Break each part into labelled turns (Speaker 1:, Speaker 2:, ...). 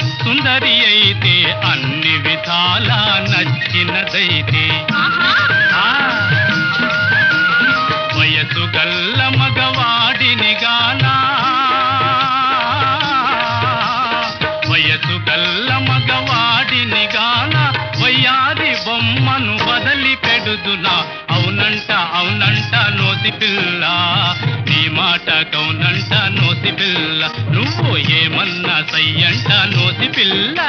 Speaker 1: సుందరి అయితే అన్ని విధాలా నచ్చినదైతే. వయసు గల్ల మగవాడిని గానా. వయసు గల్ల మగవాడిని గానా. వయ్యాది బొమ్మను వదలి
Speaker 2: పెడుదునా. అవునంట అవునంట నోసి పిల్ల. నీ మాట కౌనంట నోసి పిల్ల. ఏమన్నా సయ్యంట నోసి పిల్ల?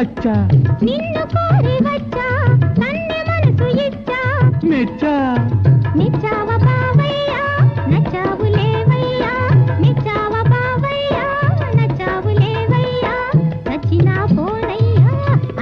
Speaker 1: వచ్చా? నిన్ను కోరి వచ్చా నన్ను మనసు ఇచ్చా.
Speaker 3: మెచ్చా?
Speaker 1: నిచ్చావ బావయ్యా నచ్చావు లేవయ్యా. నిచ్చావ బావయ్యా నచ్చావు లేవయ్యా. నచ్చినా పోరయ్యా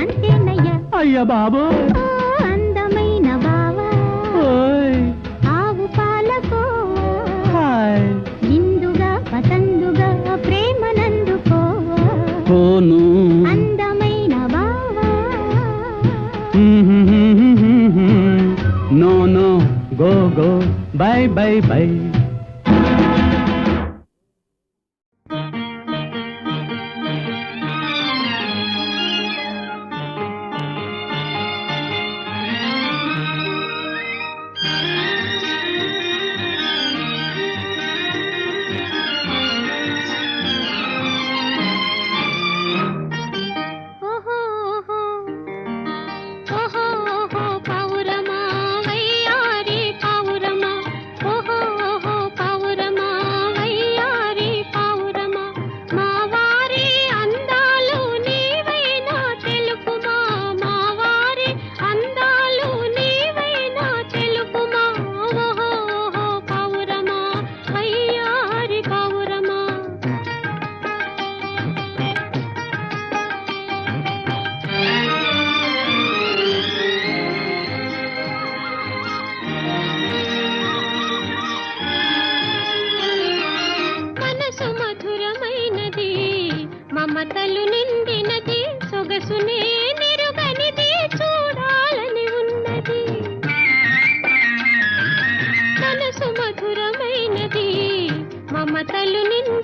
Speaker 1: అంతేనయ్యా.
Speaker 3: అయ్యా బాబు.
Speaker 1: ఓ అందమైన బావా.
Speaker 3: ఓయ్.
Speaker 1: ఆవు పాలకో
Speaker 3: హాయ్.
Speaker 1: ఇందుగా పతందుగా ప్రేమనందుకో. పోను. go. Bye, bye, bye. మమతలు నిన్ను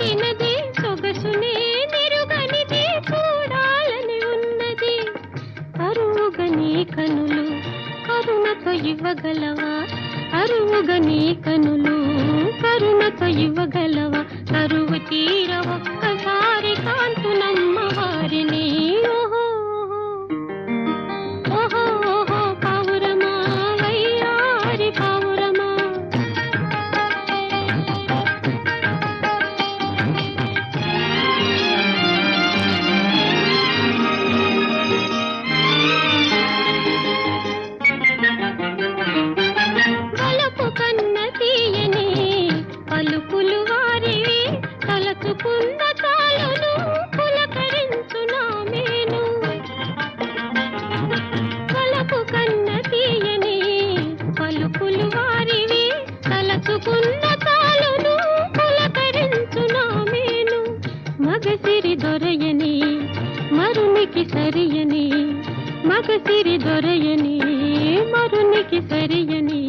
Speaker 1: నిజానికి సరియని.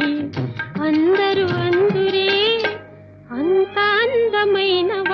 Speaker 1: అందరూ అందురే. అంత అందమైన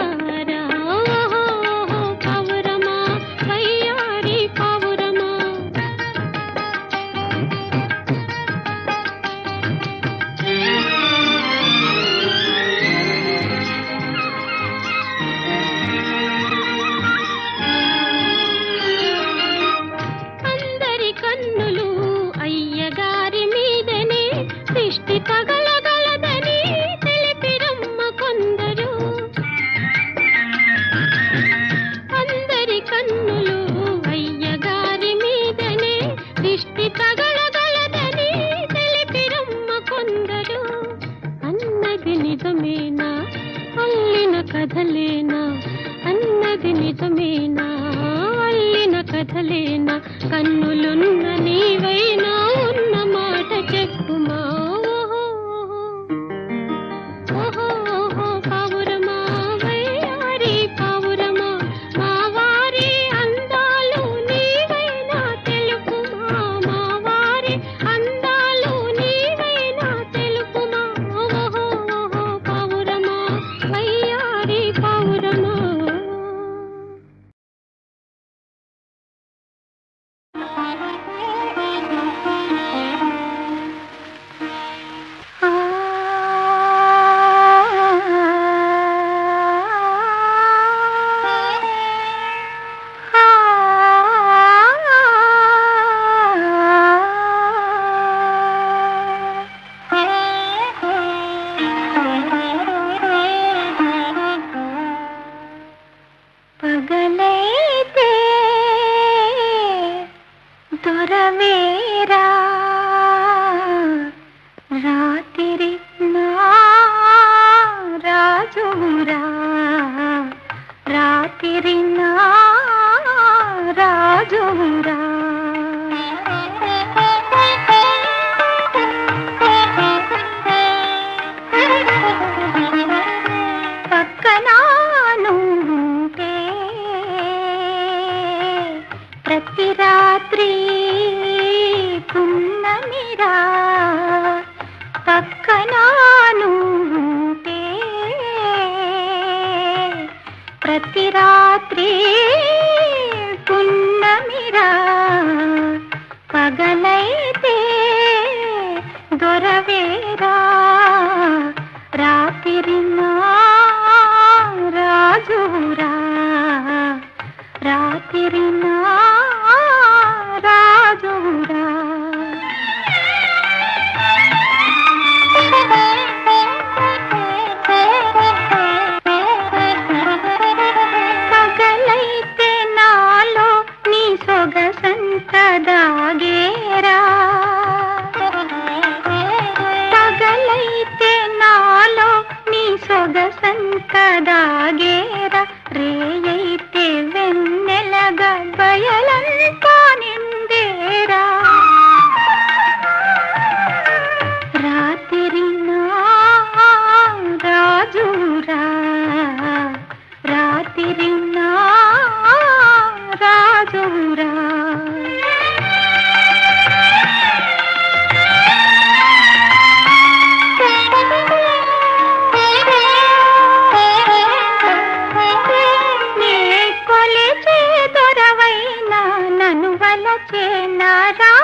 Speaker 1: மரமே ప్రతి రాత్రి పున్నమిరా పగలై ಕದಾಗೇರ ರೇಯ నా